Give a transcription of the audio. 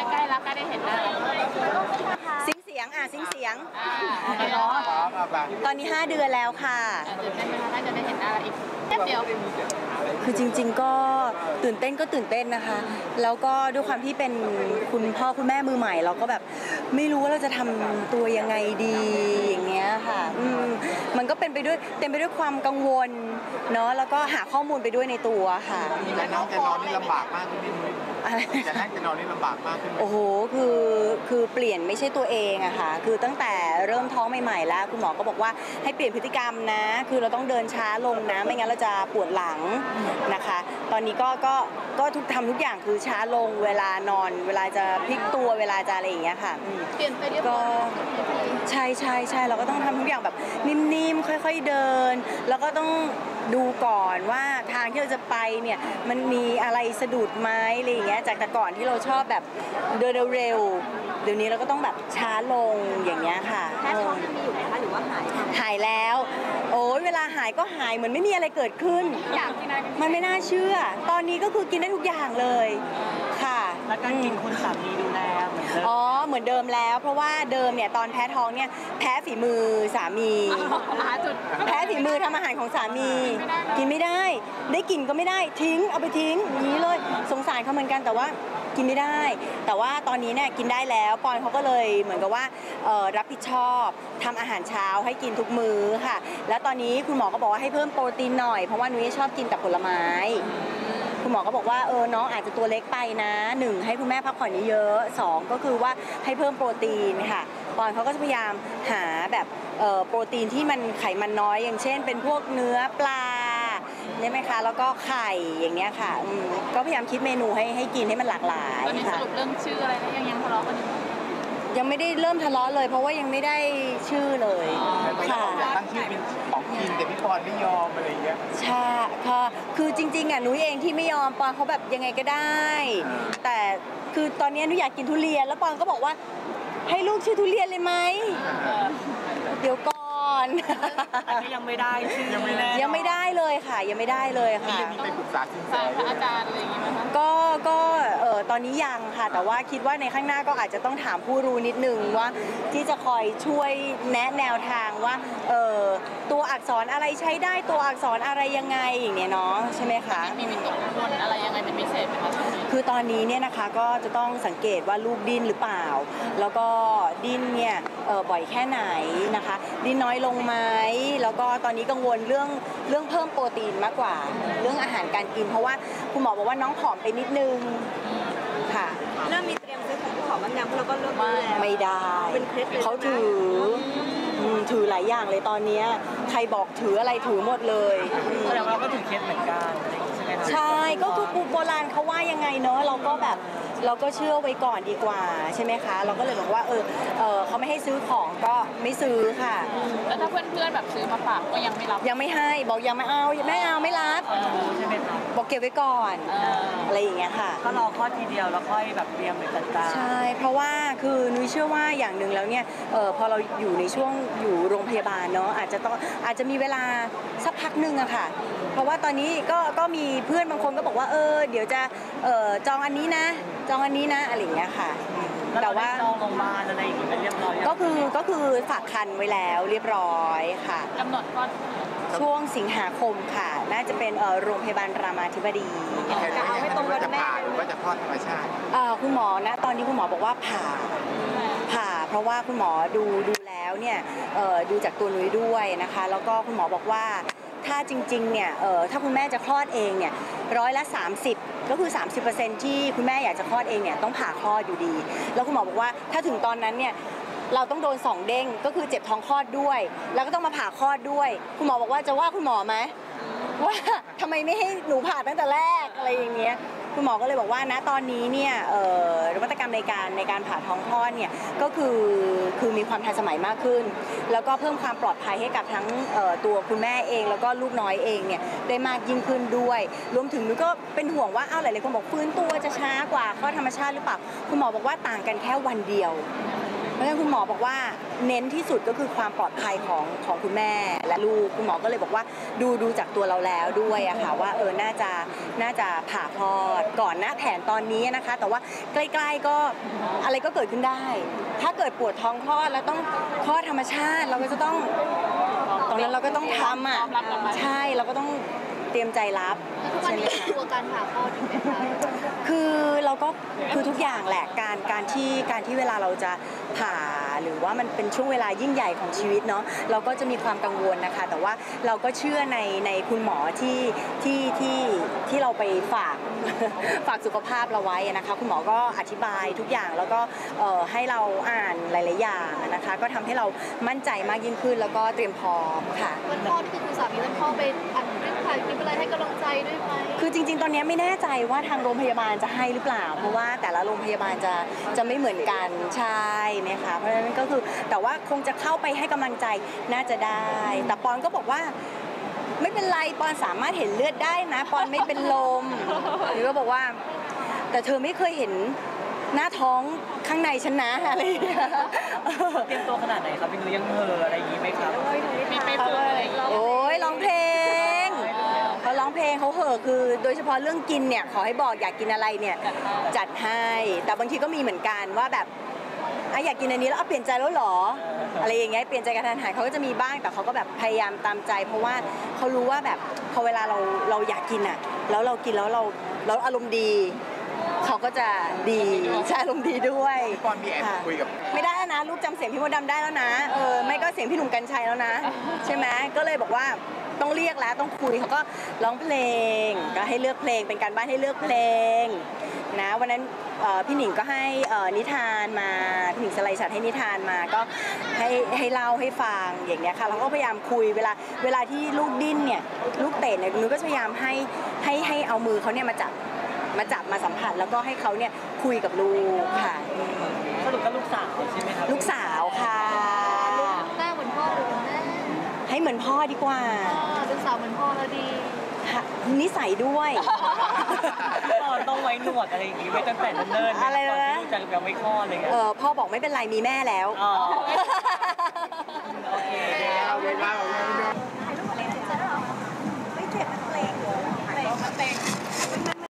ล้ใกล้แล้วใกล้ได้เห็นหน้าแล้วซิงเสียงอะซิงเสียงอ่าเอาไปเนาะพร้อมเอาไปตอนนี้ 5 เดือนแล้วค่ะตื่นเต้นไหมคะน่าจะได้เห็นหน้าแล้วอีกแป๊บเดียวคือจริง ๆ ก็ ตื่นเต้นก็ตื่นเต้นนะคะ แล้วก็ด้วยความที่เป็นคุณพ่อคุณแม่มือใหม่ เราก็แบบไม่รู้ว่าเราจะทำตัวยังไงดีอย่างเงี้ยค่ะอืมมันก็เป็นไปด้วยเต็มไปด้วยความกังวลเนาะแล้วก็หาข้อมูลไปด้วยในตัวค่ะจะนั่งจะนอนนี่ลำบากมากขึ้นนิดนึงอะไรจะนั่งจะนอนนี่ลำบากมากขึ้นไหมโอ้โหคือคือเปลี่ยนไม่ใช่ตัวเองอะค่ะคือตั้งแต่เริ่มท้องใหม่ๆแล้วคุณหมอก็บอกว่าให้เปลี่ยนพฤติกรรมนะ คือเราต้องเดินช้าลงนะ ไม่งั้นเราจะปวดหลังนะคะ ตอนนี้ก็ก็ก็ทุกทำทุกอย่างคือช้าลงเวลานอน เวลาจะพลิกตัวเวลาจะอะไรอย่างเงี้ยค่ะอืมเปลี่ยนไปเรียบก็ร้อยใช่ใช่ใช่เราก็ต้องทำทุกอย่างแบบนิ่มๆค่อย ๆเดิน แล้วก็ต้องดูก่อนว่าทางที่เราจะไปเนี่ยมันมีอะไรสะดุดไหมอะไรอย่างเงี้ยจากแต่ก่อนที่เราชอบแบบเดินเร็วๆเดี๋ยวนี้เราก็ต้องแบบช้าลงอย่างเงี้ยค่ะแค่ท้องยังมีอยู่ไหมคะหรือว่าหายหายแล้ว โอ้ยเวลาหายก็หายเหมือนไม่มีอะไรเกิดขึ้น อยากกินอะไรเป็นพิเศษมันไม่น่าเชื่อ ตอนนี้ก็คือกินได้ทุกอย่างเลยค่ะ แล้วการกินคุณสามีดูแลเหมือนเดิมอ๋อเหมือนเดิมแล้ว เพราะว่าเดิมเนี่ยตอนแพ้ท้องเนี่ยแพ้ฝีมือสามี หาจุดแพ้ฝีมือทำอาหารของสามี กินไม่ได้ ได้กลิ่นก็ไม่ได้ทิ้งเอาไปทิ้งอย่างนี้เลยสงสารเขาเหมือนกันแต่ว่ากินไม่ได้ แต่ว่าตอนนี้เนี่ยกินได้แล้วปอนเขาก็เลยเหมือนกับว่าเอ่อรับผิดชอบทำอาหารเช้าให้กินทุกมื้อค่ะ แล้วตอนนี้คุณหมอก็บอกว่าให้เพิ่มโปรตีนหน่อยเพราะว่านุ้ยชอบกินแต่ผลไม้ คุณหมอก็บอกว่าเออน้องอาจจะตัวเล็กไปนะหนึ่งให้คุณแม่พักผ่อนเยอะๆสองก็คือว่าให้เพิ่มโปรตีนค่ะปอนเขาก็จะพยายามหาแบบเอ่อโปรตีนที่มันไขมันน้อย อย่างเช่น เป็นพวกเนื้อปลาใช่ไหมคะ แล้วก็ไข่อย่างเงี้ยค่ะอืมก็พยายามคิดเมนูให้ให้กินให้มันหลากหลายตอนนี้สค่ะรุปเรื่องชื่ออะไรแล้วยังยังทะเลาะกันอยู่ยังไม่ได้เริ่มทะเลาะเลย เพราะว่ายังไม่ได้ชื่อเลยแต่ไม่ค่ะอยากตั้งชื่อเป็นของกินแต่พี่ปอนไม่ยอม อะไรอย่างเงี้ยใช่ค่ะคือจริงๆอะหนุ้ยเองที่ไม่ยอมปอนเขาแบบยังไงก็ได้ แต่คือตอนนี้หนุ้ยอยากกินทุเรียน แล้วปอนก็บอกว่า ให้ลูกชื่อทุเรียนเลยไหมเดี๋ยวก่อนอันนี้ยังไม่ได้ชื่อยังไม่ได้แน่นอนยังไม่ได้เลยค่ะ ยังไม่ได้เลยค่ะยังมีไปปรึกษาสินแสทางพด้ระวยอาจารย์อะไรอย่างงี้ไหมคะก็ ก็เออตอนนี้ยังค่ะ แต่ว่าคิดว่าในข้างหน้าก็อาจจะต้องถามผู้รู้นิดนึงว่า ที่จะคอยช่วยแนะแนวทางว่าเออตัวอักษรอะไรใช้ได้ตัวอักษรอะไรยังไงอย่างเนี้ยเนาะใช่ไหมคะมีวิตกกังวลอะไรยังไงเป็นพิเศษไหมคะช่วงนี้คือตอนนี้เนี่ยนะคะก็จะต้องสังเกตว่าลูกดิ้นหรือเปล่า แล้วก็ดิ้นเนี่ยเอ่อบ่อยแค่ไหนนะคะ ดิ้นน้อยลงไหมแล้วก็ตอนนี้กังวลเรื่องเรื่องเพิ่มโปรตีนมากกว่า เรื่องอาหารการกิน เพราะว่าคุณหมอบอกว่าน้องผอมไปนิดนึงค่ะ เริ่มมีเตรียมซื้อของผู้ขอบ้างยังเพราะเราก็เริ่มรู้แล้วไม่ได้ เป็นเคล็ดเลยเขาถืออืมถือหลายอย่างเลยตอนเนี้ยใครบอกถืออะไรถือหมดเลยอืมแสดงว่าเราก็ถึงเคสเหมือนกัน อะไรอย่างงี้ใช่ไหมครับใช่ก็คือปูโบราณเขาว่ายังไงเนอะเราก็แบบเราก็เชื่อไว้ก่อนดีกว่าใช่ไหมคะ เราก็เลยบอกว่าเออเออเขาไม่ให้ซื้อของก็ไม่ซื้อค่ะ แล้วถ้าเพื่อนๆแบบซื้อมาฝากก็ยังไม่รับ ยังไม่ให้บอกยังไม่เอาไม่เอาไม่รับใช่ไหมครับบอกเก็บไว้ก่อนเอออะไรอย่างเงี้ยค่ะ ก็รอคลอดทีเดียวแล้วค่อยแบบเตรียมไปจัดการใช่ เพราะว่าคือนุ้ยเชื่อว่าอย่างหนึ่งแล้วเนี่ยเออพอเราอยู่ในช่วงอยู่โรงพยาบาลเนาะอาจจะต้องอาจจะมีเวลาสักพักหนึ่งอะค่ะ เพราะว่าตอนนี้ก็ก็มีเพื่อนบางคนก็บอกว่าเออเดี๋ยวจะเออจองอันนี้นะ จองอันนี้นะอะไรอย่างเงี้ยค่ะอืมแล้วแต่เราได้ว่าจองโรงพยาบาลอะไรอย่างงี้ไปเรียบร้อยยังก็คือก็คือฝากคันไว้แล้วเรียบร้อยค่ะกำหนดก็ช่วงสิงหาคมค่ะ น่าจะเป็นเอ่อโรงพยาบาลรามาธิบดีแค่ไหนยังไงว่าจะผ่าหรือว่าจะคลอดธรรมชาติเอ่อคุณหมอนะตอนนี้คุณหมอบอกว่าผ่าผ่า เพราะว่าคุณหมอดูดูแล้วเนี่ยเอ่อดูจากตัวนุ้ยด้วยนะคะ แล้วก็คุณหมอบอกว่า ถ้าจริงๆเนี่ยเออถ้าคุณแม่จะคลอดเองเนี่ยร้อยละ 30 ก็คือ 30%ที่คุณแม่อยากจะคลอดเองเนี่ยต้องผ่าคลอดอยู่ดี แล้วคุณหมอบอกว่าถ้าถึงตอนนั้นเนี่ยเราต้องโดนสองเด้งก็คือเจ็บท้องคลอดด้วย แล้วก็ต้องมาผ่าคลอดด้วย คุณหมอบอกว่าจะว่าคุณหมอไหมว่าทำไมไม่ให้หนูผ่าตั้งแต่แรกอะไรอย่างเงี้ย คุณหมอก็เลยบอกว่าณตอนนี้เนี่ยนวัตกรรมในการในการผ่าท้องคลอดเนี่ยก็คือคือมีความทันสมัยมากขึ้น แล้วก็เพิ่มความปลอดภัยให้กับทั้งตัวคุณแม่เอง แล้วก็ลูกน้อยเองเนี่ยได้มากยิ่งขึ้นด้วย รวมถึงนุ้ยก็เป็นห่วงว่าอ้าวหลายๆคนบอกฟื้นตัวจะช้ากว่าคลอดธรรมชาติหรือเปล่าคุณหมอบอกว่าต่างกันแค่วันเดียว ราะฉะนั้นคุณหมอบอกว่าเน้นที่สุดก็คือความปลอดภัยของของคุณแม่และลูกคุณหมอก็เลยบอกว่าดูดูจากตัวเราแล้วด้วยอะค่ะว่าเออน่าจะน่าจะผ่าคลอดก่อนหน้าแผนตอนนี้นะคะ แต่ว่าใกล้ๆก็อะไรก็เกิดขึ้นได้ ถ้าเกิดปวดท้องคลอดแล้วต้องคลอดธรรมชาติเราก็จะต้องตรงนั้นเราก็ต้องทำอะใช่เราก็ต้อง เตรียมใจรับทุกวันนี้กลัวการผ่าคลอดอยู่ไหมคะคือเราก็คือทุกอย่างแหละการการที่การที่เวลาเราจะผ่า หรือว่ามันเป็นช่วงเวลายิ่งใหญ่ของชีวิตเนาะเราก็จะมีความกังวลนะคะ แต่ว่าเราก็เชื่อในในคุณหมอที่ที่ที่ที่เราไปฝากฝากสุขภาพเราไว้นะคะคุณหมอก็อธิบายทุกอย่างแล้วก็เอ่อให้เราอ่านหลาย ๆ อย่างนะคะ ก็ทำให้เรามั่นใจมากยิ่งขึ้น แล้วก็เตรียมพร้อมค่ะวันพ่อที่คุณสามีวันพ่อไปอัดคลิปถ่ายคลิปอะไรให้กำลังใจด้วยไหมคือจริง ๆ ตอนนี้ไม่แน่ใจว่าทางโรงพยาบาลจะให้หรือเปล่า เพราะว่าแต่ละโรงพยาบาลจะจะไม่เหมือนกันใช่ไหมคะเพราะฉะนั้นก็คือ แต่ว่าคงจะเข้าไปให้กำลังใจน่าจะได้ แต่ปอนก็บอกว่าไม่เป็นไรปอนสามารถเห็นเลือดได้นะ ปอนไม่เป็นลมหรือก็บอกว่า แต่เธอไม่เคยเห็นหน้าท้องข้างในฉันนะอะไรอย่างเงี้ยเตรียมตัวขนาดไหนครับพี่นุ้ยยังเห่ออะไรอย่างงี้ไหมครับมีไปฝึกอะไรอย่างเงี้ยโอ้ยร้องเพลงเขาร้องเพลงเขาเหอะคือ โดยเฉพาะเรื่องกินเนี่ยขอให้บอกอยากกินอะไรเนี่ยจัดให้ แต่บางทีก็มีเหมือนกันว่าแบบ อะอยากกินอันนี้แล้วเอาเปลี่ยนใจแล้วเหรอ อะไรอย่างเงี้ยเปลี่ยนใจกระทันหันเขาก็จะมีบ้างแต่เขาก็แบบพยายามตามใจ เพราะว่าเขารู้ว่าแบบพอเวลาเราเราอยากกินอะแล้วเรากินแล้วเราเราอารมณ์ดีเขาก็จะดีใช่อารมณ์ดีด้วยพี่ปอนมีแอบค่ะคุยกับ ไม่ได้แล้วนะลูกจำเสียงพี่มดดำได้แล้วนะ เออไม่ก็เสียงพี่หนุ่มกัญชัยแล้วนะ ใช่ไหมก็เลยบอกว่าต้องเรียกแล้วต้องคุยเขาก็ร้องเพลง ก็ให้เลือกเพลงเป็นการบ้านให้เลือกเพลง นะวันนั้นเอ่อพี่หนิงก็ให้เอ่อนิทานมาพี่หนิงสไลด์ชัดให้นิทานมาก็ให้ให้เล่าให้ฟังอย่างเงี้ยค่ะเราก็พยายามคุยเวลาเวลาที่ลูกดิ้นเนี่ยลูกเตะเนี่ยหนูก็จะพยายามให้ให้ให้เอามือเขาเนี่ยมาจับมาจับมาสัมผัสแล้วก็ให้เขาเนี่ยคุยกับลูกค่ะสรุปก็ลูกสาวใช่ไหมครับลูกสาวค่ะหน้าเหมือนพ่อหรือเหมือนแม่ให้เหมือนพ่อดีกว่าอ๋อลูกสาวเหมือนพ่อแล้วดีค่ะ นิสัยด้วย ต้องไว้หนวดอะไรอย่างงี้ไว้ตั้งแต่เนิ่นๆอะไรนะจักแบบไม่คลอดเลยเออพ่อบอกไม่เป็นไรมีแม่แล้วโอเคเอาเวลา